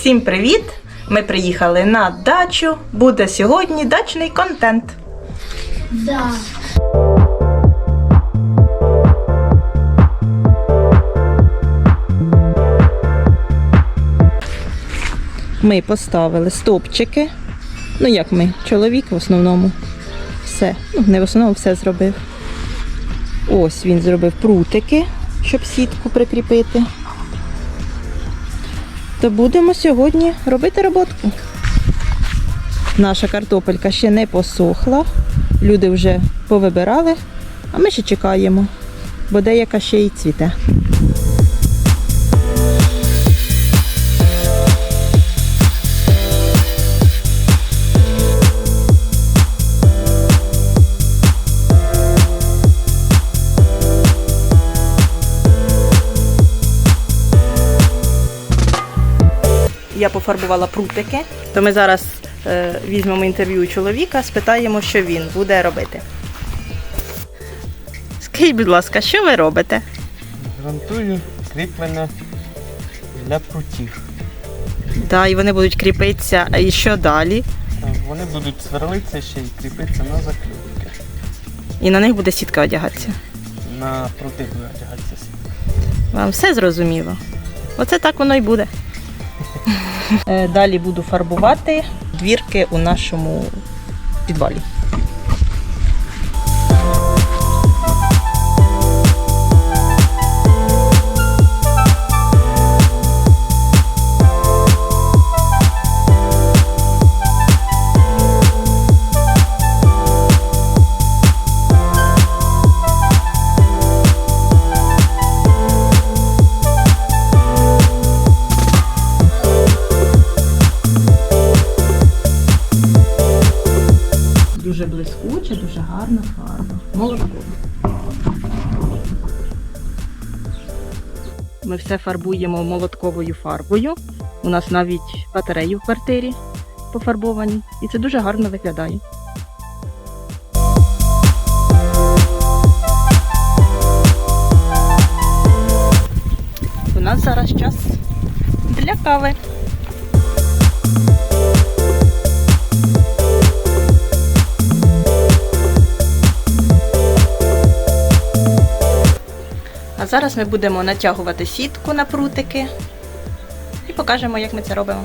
Всім привіт! Ми приїхали на дачу. Буде сьогодні дачний контент. Да. Ми поставили стовпчики. Ну як ми? Чоловік в основному. Все. Ну, не в основному все зробив. Ось він зробив прутики, щоб сітку прикріпити. То будемо сьогодні робити роботку. Наша картопелька ще не посохла. Люди вже повибирали, а ми ще чекаємо, бо деяка ще й цвіте. Пофарбувала прутики, то ми зараз е, візьмемо інтерв'ю у чоловіка, спитаємо, що він буде робити. Скажіть, будь ласка, що ви робите? Грунтую кріплення для прутів. Да, і вони будуть кріпитися. І що далі? Вони будуть сверлитися ще й кріпитися на заклювки. І на них буде сітка одягатися. На прути буде одягатися сітка. Вам все зрозуміло? Оце так воно і буде. Е, Далі буду фарбувати двірки у нашому підвалі. Гарна фарба. Молодко. Ми все фарбуємо молотковою фарбою. У нас навіть батареї в квартирі пофарбовані. І це дуже гарно виглядає. У нас зараз час для кави. Зараз ми будемо натягувати сітку на прутики і покажемо, як ми це робимо.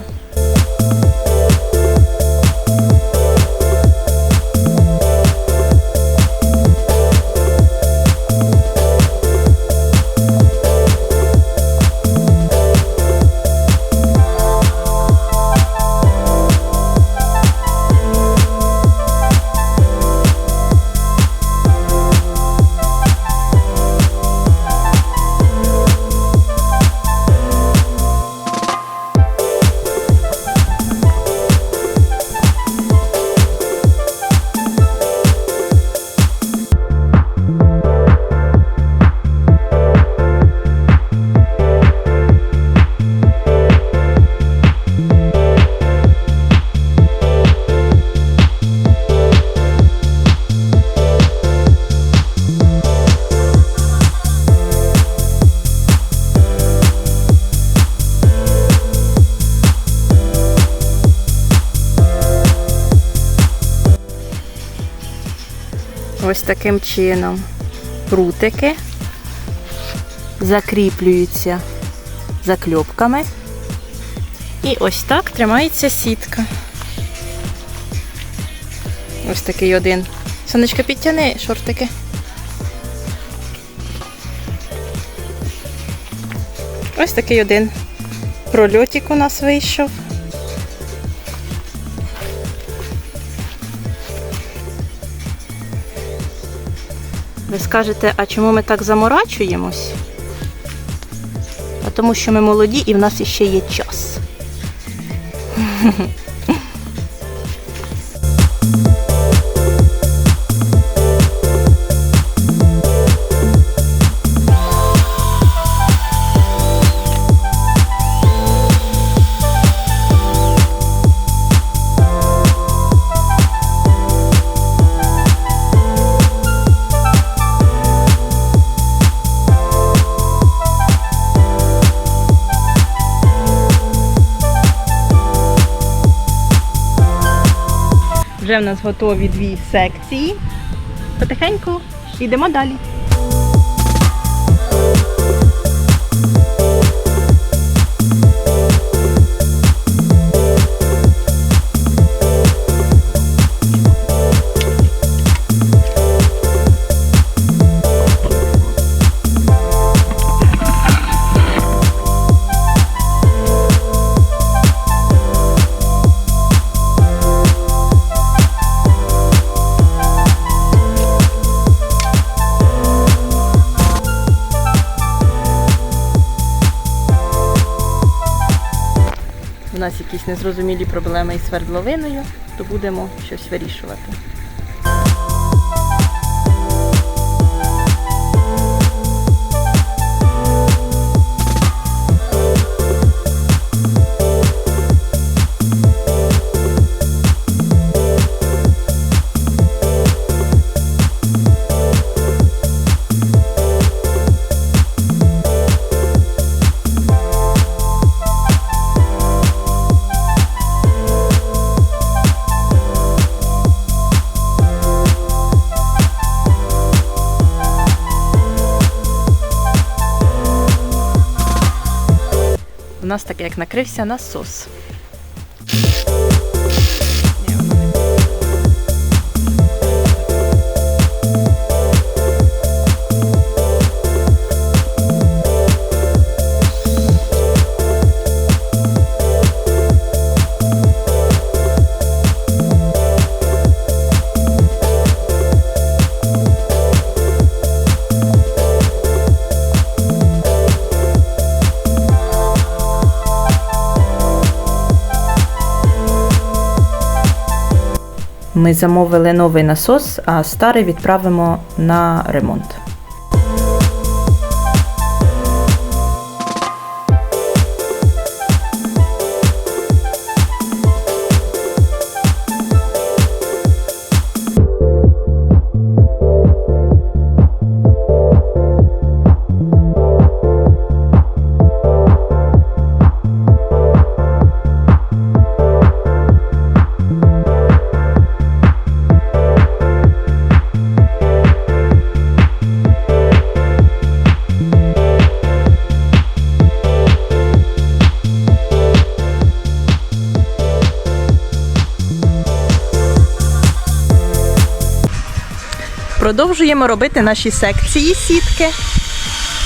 Ось таким чином прутики закріплюються закльопками. І ось так тримається сітка. Ось такий один. Сонечка, підтяни шортики. Ось такий один прольотик у нас вийшов. Ви скажете, а чому ми так заморачуємось? А тому що ми молоді і в нас іще є час. Вже в нас готові дві секції. Потихеньку йдемо далі. У нас якісь незрозумілі проблеми із свердловиною, то будемо щось вирішувати. Нас таке, як накрився насос. Ми замовили новий насос, а старий відправимо на ремонт. Продовжуємо робити наші секції сітки.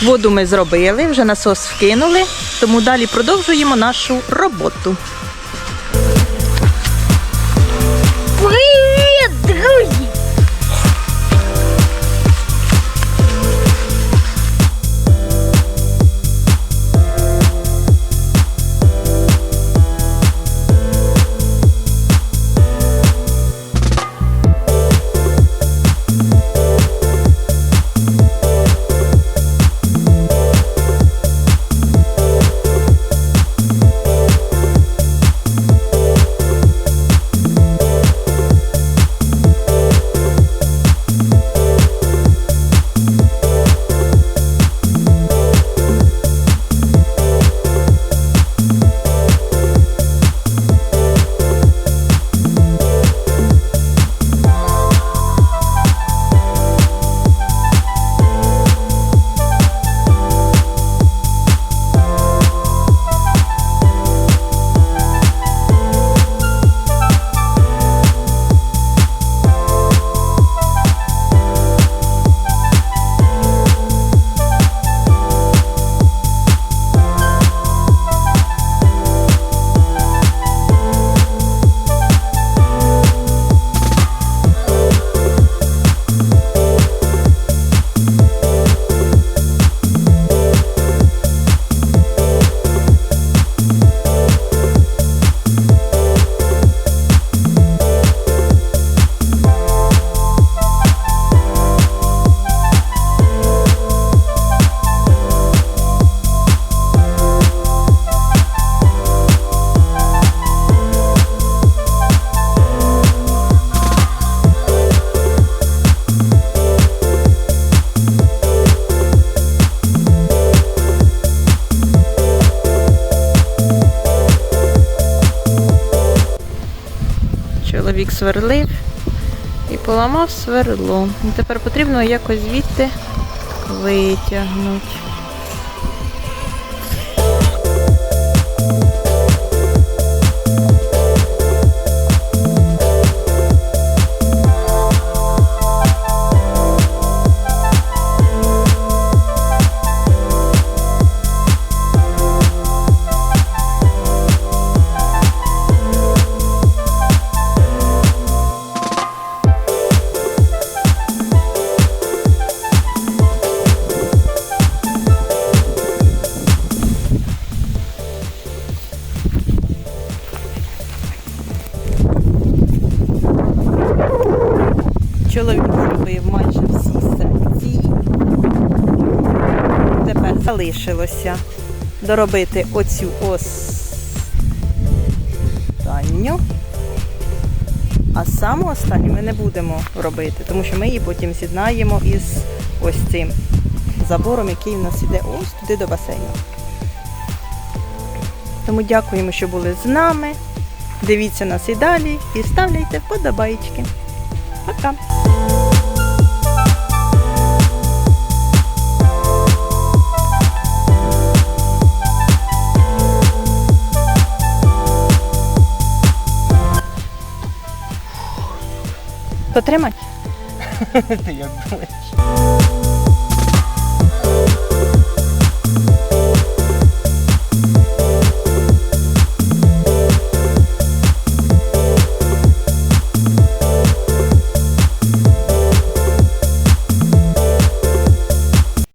Воду ми зробили, вже насос вкинули, тому далі продовжуємо нашу роботу. Чоловік сверлив і поламав сверло. Тепер потрібно якось звідти витягнути. Залишилося доробити оцю останню. А саму останню ми не будемо робити, тому що ми її потім з'єднаємо із ось цим забором, який в нас іде ось туди до басейну. Тому дякуємо, що були з нами. Дивіться нас і далі і ставляйте вподобайки. Пока! Потримай. Ти як думаєш?